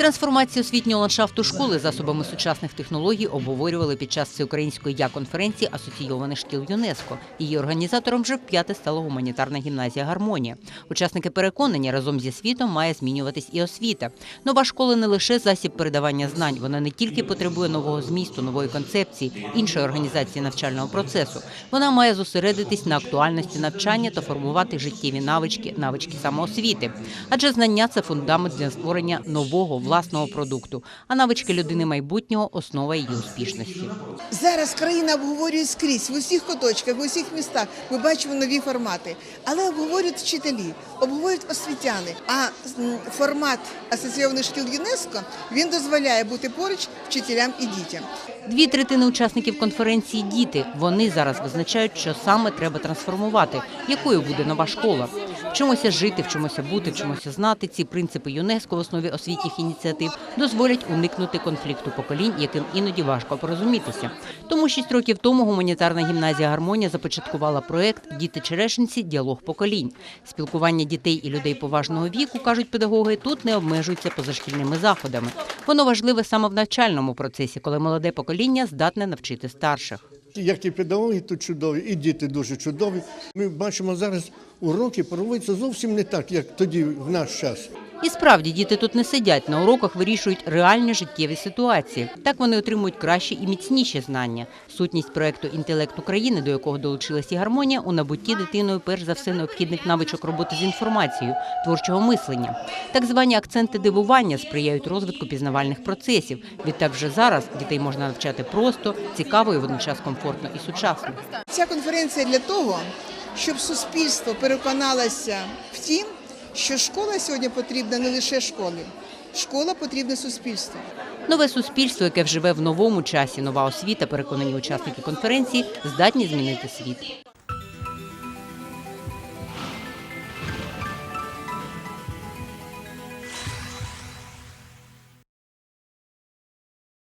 Трансформацію освітнього ландшафту школи засобами сучасних технологій обговорювали під час всеукраїнської я-конференції асоційованих шкіл ЮНЕСКО. Її організатором вже вп'яте стала гуманітарна гімназія Гармонія. Учасники переконані, разом зі світом має змінюватись і освіта. Нова школа не лише засіб передавання знань, вона не тільки потребує нового змісту, нової концепції, іншої організації навчального процесу. Вона має зосередитись на актуальності навчання та формувати життєві навички, навички самоосвіти. Адже знання це фундамент для створення нового власного продукту, а навички людини майбутнього основа її успішності. Зараз країна обговорює скрізь в усіх куточках, в усіх містах. Ми бачимо нові формати, але обговорюють вчителі, обговорюють освітяни. А формат асоційованих шкіл ЮНЕСКО він дозволяє бути поруч вчителям і дітям. Дві третини учасників конференції діти. Вони зараз визначають, що саме треба трансформувати, якою буде нова школа. Вчимося жити, вчимося бути, вчимося знати. Ці принципи ЮНЕСКО в основі освітніх ініціатив дозволять уникнути конфлікту поколінь, яким іноді важко порозумітися. Тому шість років тому гуманітарна гімназія Гармонія започаткувала проект Діти Черешенці діалог поколінь. Спілкування дітей і людей поважного віку кажуть педагоги, тут не обмежуються позашкільними заходами. Воно важливе саме в навчальному процесі, коли молоде покоління здатне навчити старших. Як і педагоги тут чудові, і діти дуже чудові. Ми бачимо зараз уроки проводяться зовсім не так, як тоді в наш час. І справді діти тут не сидять на уроках, вирішують реальні життєві ситуації. Так вони отримують кращі і міцніші знання. Сутність проекту Інтелект України, до якого долучилась і гармонія, у набутті дитиною перш за все необхідних навичок роботи з інформацією, творчого мислення. Так звані акценти дивування сприяють розвитку пізнавальних процесів. Відтак вже зараз дітей можна навчати просто, цікаво і водночас комфортно і сучасно. Ця конференція для того, щоб суспільство переконалося в тім, що школа сьогодні потрібна не лише школі, школа потрібна суспільству. Нове суспільство, яке вживе в новому часі, нова освіта, переконані учасники конференції, здатні змінити світ.